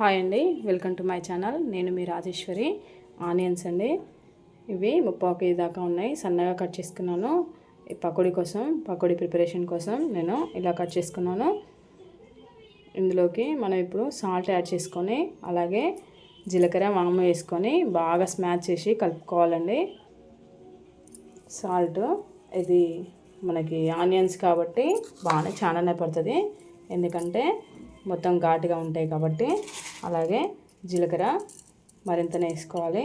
Hi అండి welcome to my channel. నేను మీ Rajeshwari onions అండి. ఇవి ముప్పావు కేజీ దాకా ఉన్నాయి సన్నగా కట్ చేసుకున్నాను. పకోడీ కోసం పకోడీ ప్రిపరేషన్ కోసం నేను ఇలా కట్ చేసుకున్నాను. ఇందులోకి మనం ఇప్పుడు సాల్ట్ యాడ్ చేసుకొని అలాగే జీలకర్ర వాము వేసుకొని బాగా స్మాచ్ చేసి కలుపుకోవాలండి. సాల్ట్ ఇది మనకి ఆనియన్స్ కాబట్టి బాగానే చాలానే పడుతుంది. ఎందుకంటే మొత్తం ఘాటుగా ఉంటాయి కాబట్టి అలాగే జీలకర్ర మరింతనే వేసుకోవాలి.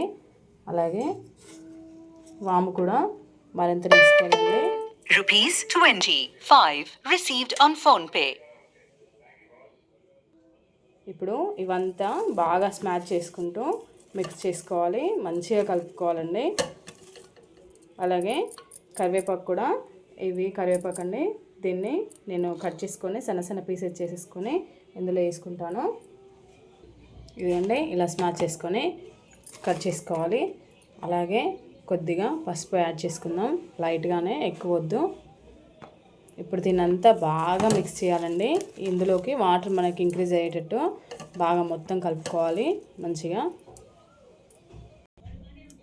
అలాగే వాము కూడా మరింత వేసుకోవాలండి Rupees 25 received on phone pay. ఇప్పుడు ఇవంతా బాగా స్మాచ్ చేసుకుంటూ మిక్స్ చేసుకోవాలి. మంచిగా కలుపుకోవాలండి. అలాగే కరివేపాకు కూడా ఇవి కరివేపాకు అండి. దీన్ని నేను కట్ చేసుకొని సన్న సన్న పీసెస్ చేసేసుకొని ఇందులో వేసుకుంటాను. ఇదండి ఇలా స్మాచ్ చేసుకొని కట్ చేసుకోవాలి. అలాగే కొద్దిగా పసుపు యాడ్ చేసుకుందాం. లైట్గానే ఎక్కువ వద్దు. ఇప్పుడు దీన్నంతా బాగా మిక్స్ చేయాలండి. ఇందులోకి వాటర్ మనకి ఇంక్రీజ్ అయ్యేటట్టు బాగా మొత్తం కలుపుకోవాలి మంచిగా.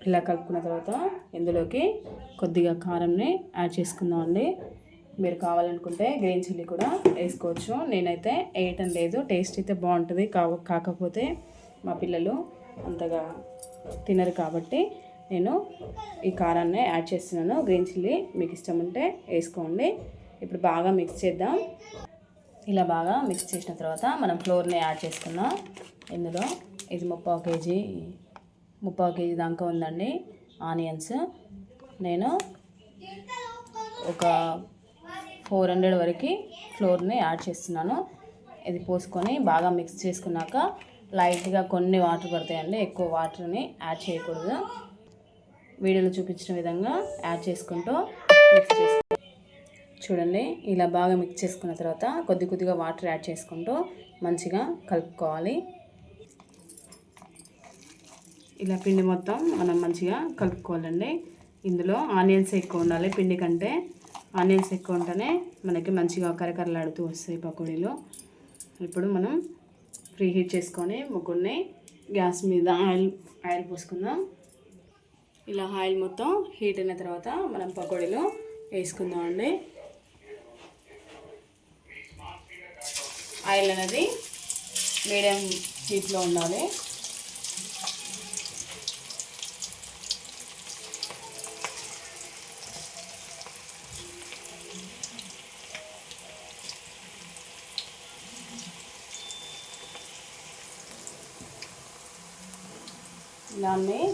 ఇలా కలుపుకున్న తర్వాత ఇందులోకి కొద్దిగా కారంని యాడ్ చేసుకుందాం అండి మీరు కావాలనుకుంటే గ్రీన్ చిల్లీ కూడా వేసుకోవచ్చు. నేనైతే వేయటం లేదు. టేస్ట్ అయితే బాగుంటుంది. కాకపోతే మా పిల్లలు అంతగా తినరు కాబట్టి నేను ఈ కారాన్ని యాడ్ చేస్తున్నాను. గ్రీన్ చిల్లీ మీకు ఇష్టం ఉంటే వేసుకోండి. ఇప్పుడు బాగా మిక్స్ చేద్దాం. ఇలా బాగా మిక్స్ చేసిన తర్వాత మనం ఫ్లోర్ని యాడ్ చేసుకున్నాం ఇందులో ఇది ముప్పావు కేజీ ముప్పావు కేజీ దాకా ఉందండి ఆనియన్స్. నేను ఒక ఫోర్ హండ్రెడ్ వరకు ఫ్లోర్ని యాడ్ చేస్తున్నాను. ఇది పోసుకొని బాగా మిక్స్ చేసుకున్నాక లైట్గా కొన్ని వాటర్ పడతాయండి. ఎక్కువ వాటర్ని యాడ్ చేయకూడదు. వీడియోలో చూపించిన విధంగా యాడ్ చేసుకుంటూ మిక్స్ చేసుకో చూడండి ఇలా బాగా మిక్స్ చేసుకున్న తర్వాత కొద్ది కొద్దిగా వాటర్ యాడ్ చేసుకుంటూ మంచిగా కలుపుకోవాలి. ఇలా పిండి మొత్తం మనం మంచిగా కలుపుకోవాలండి. ఇందులో ఆనియన్స్ ఎక్కువ ఉండాలి పిండి కంటే. ఆనియన్స్ ఎక్కువ ఉంటేనే మనకి మంచిగా కరకరలాడుతూ వస్తాయి పకోడీలు. ఇప్పుడు మనం ఫ్రీ హీట్ చేసుకొని ముగ్గురిని గ్యాస్ మీద ఆయిల్ ఆయిల్ పోసుకుందాం. ఇలా ఆయిల్ మొత్తం హీట్ అయిన తర్వాత మనం పకోడీలు వేసుకుందాం అండి ఆయిల్ అనేది మీడియం హీట్లో ఉండాలి. దాన్ని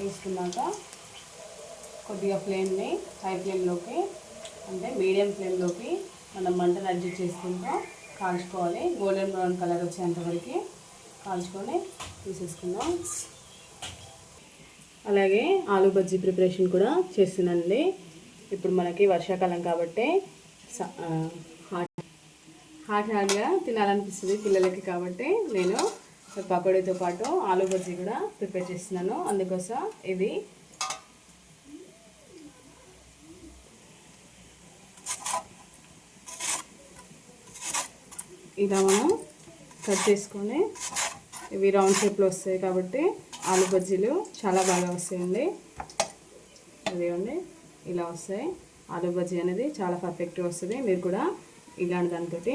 వేసుకున్నాక కొద్దిగా ఫ్లేమ్ని హై ఫ్లేమ్లోకి అంటే మీడియం ఫ్లేమ్లోకి మనం మంటను అడ్జస్ట్ చేసుకుంటూ కాల్చుకోవాలి. గోల్డెన్ బ్రౌన్ కలర్ వచ్చేంతవరకు కాల్చుకొని తీసేసుకుందాం. అలాగే ఆలు బజ్జీ ప్రిపరేషన్ కూడా చేస్తున్నానండి. ఇప్పుడు మనకి వర్షాకాలం కాబట్టి స- హాట్ హాట్ హాట్గా తినాలనిపిస్తుంది పిల్లలకి కాబట్టి. నేను పకోడీతో పాటు ఆలు బజ్జీ కూడా ప్రిపేర్ చేస్తున్నాను. అందుకోసం ఇది ఇలా మనం కట్ చేసుకొని ఇవి రౌండ్ షేప్లో వస్తాయి కాబట్టి ఆలు బజ్జీలు చాలా బాగా వస్తాయండి. అదేమండి ఇలా వస్తాయి. ఆలు బజ్జీ అనేది చాలా పర్ఫెక్ట్గా వస్తుంది. మీరు కూడా ఇలాంటి దానితోటి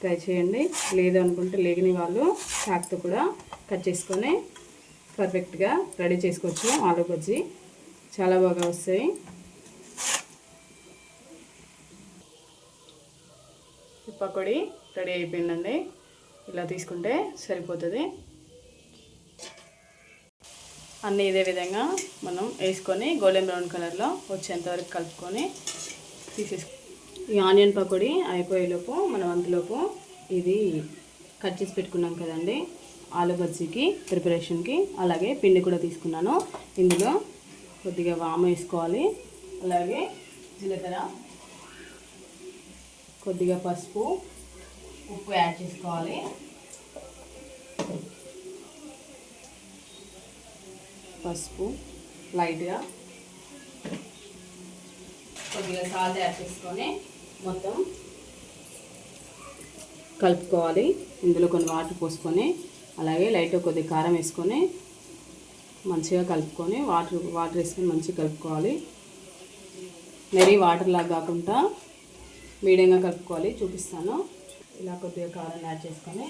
ట్రై చేయండి. లేదు అనుకుంటే లేని వాళ్ళు చాక్తో కూడా కట్ చేసుకొని పర్ఫెక్ట్గా రెడీ చేసుకోవచ్చు. ఆలు బజ్జీ చాలా బాగా వస్తాయి. ఈ పకోడీ రెడీ అయిపోయిందండి. ఇలా తీసుకుంటే సరిపోతుంది. అన్నీ ఇదే విధంగా మనం వేసుకొని గోల్డెన్ బ్రౌన్ కలర్లో వచ్చేంతవరకు కలుపుకొని తీసేసుకో ఈ ఆనియన్ పకోడీ అయిపోయేలోపు మనం అంతలోపు ఇది కట్ చేసి పెట్టుకున్నాం కదండి ఆలు బజ్జీకి ప్రిపరేషన్కి అలాగే పిండి కూడా తీసుకున్నాను. ఇందులో కొద్దిగా వామ వేసుకోవాలి అలాగే జీలకర్ర కొద్దిగా పసుపు ఉప్పు యాడ్ చేసుకోవాలి. పసుపు లైట్గా కొద్దిగా సాల్ట్ యాడ్ చేసుకొని మొత్తం కలుపుకోవాలి. ఇందులో కొన్ని వాటర్ పోసుకొని అలాగే లైట్గా కొద్దిగా కారం వేసుకొని మంచిగా కలుపుకొని వాటర్ వాటర్ వేసుకొని మంచిగా కలుపుకోవాలి. మరీ వాటర్ లాగా కాకుండా మీడియంగా కలుపుకోవాలి. చూపిస్తాను. ఇలా కొద్దిగా కారం యాడ్ చేసుకొని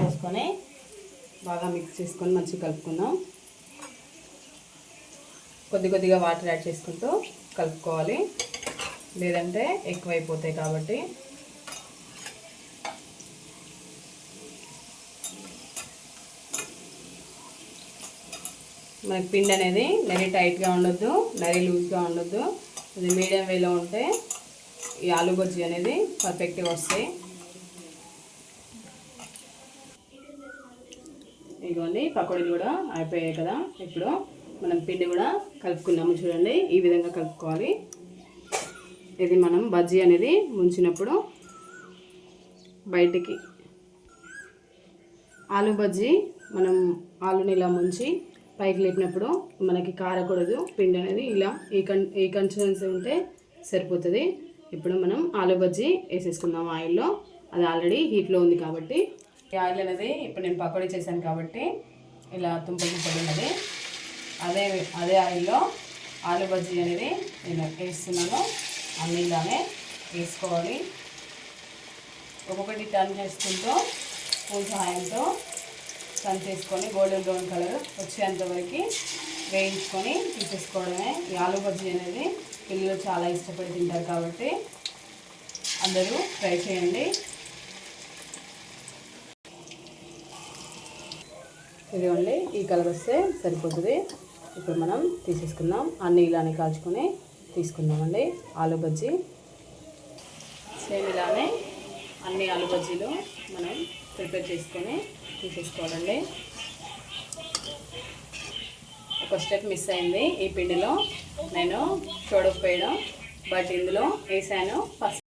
చేసుకొని బాగా మిక్స్ చేసుకొని మంచిగా కలుపుకుందాం. కొద్ది కొద్దిగా వాటర్ యాడ్ చేసుకుంటూ కలుపుకోవాలి. లేదంటే ఎక్కువైపోతాయి కాబట్టి. మనకి పిండి అనేది నరీ టైట్గా ఉండొద్దు నరీ లూజ్గా ఉండొద్దు. ఇది మీడియం వేలో ఉంటే ఈ ఆలు బజ్జీ అనేది పర్ఫెక్ట్గా వస్తాయి. ఇదిగోండి పకోడీలు కూడా అయిపోయాయి కదా. ఇప్పుడు మనం పిండి కూడా కలుపుకున్నాము చూడండి ఈ విధంగా కలుపుకోవాలి. ఇది మనం బజ్జీ అనేది ముంచినప్పుడు బయటికి. ఆలు బజ్జీ మనం ఆలుని ఇలా ముంచి పైకి లేపినప్పుడు మనకి కారకూడదు పిండి అనేది ఇలా ఈ కన్ ఈ కన్సిస్టెన్సీ ఉంటే సరిపోతుంది. ఇప్పుడు మనం ఆలు బజ్జీ వేసేసుకుందాం ఆయిల్లో. అది ఆల్రెడీ హీట్లో ఉంది కాబట్టి. ఈ ఆయిల్ అనేది ఇప్పుడు నేను పకోడీ చేశాను కాబట్టి ఇలా తుంప తుంపలు ఉన్నది. అదే అదే ఆయిల్లో ఆలు బజ్జీ అనేది నేను వేస్తున్నాను. అన్నీ ఇలానే వేసుకోవాలి. ఒక్కొక్కటి టర్న్ చేసుకుంటూ పూల సహాయంతో టర్న్ చేసుకొని గోల్డెన్ బ్రౌన్ కలర్ వచ్చేంత వరకు వేయించుకొని తీసేసుకోవడమే. ఈ ఆలు బజ్జీ అనేది పిల్లలు చాలా ఇష్టపడి తింటారు కాబట్టి అందరూ ట్రై చేయండి. ఇది ఓన్లీ ఈ కలర్ వస్తే సరిపోతుంది. ఇప్పుడు మనం తీసేసుకుందాం. అన్నీ ఇలానే కాల్చుకొని తీసుకుందామండి. ఆలు బజ్జీ. సేమ్ ఇలానే అన్ని ఆలు బజ్జీలు మనం ప్రిపేర్ చేసుకొని తీసేసుకోవాలండి. ఒక స్టెప్ మిస్ అయింది ఈ పిండిలో. నేను చూడకపోయడం బట్ ఇందులో వేసాను ఫస్ట్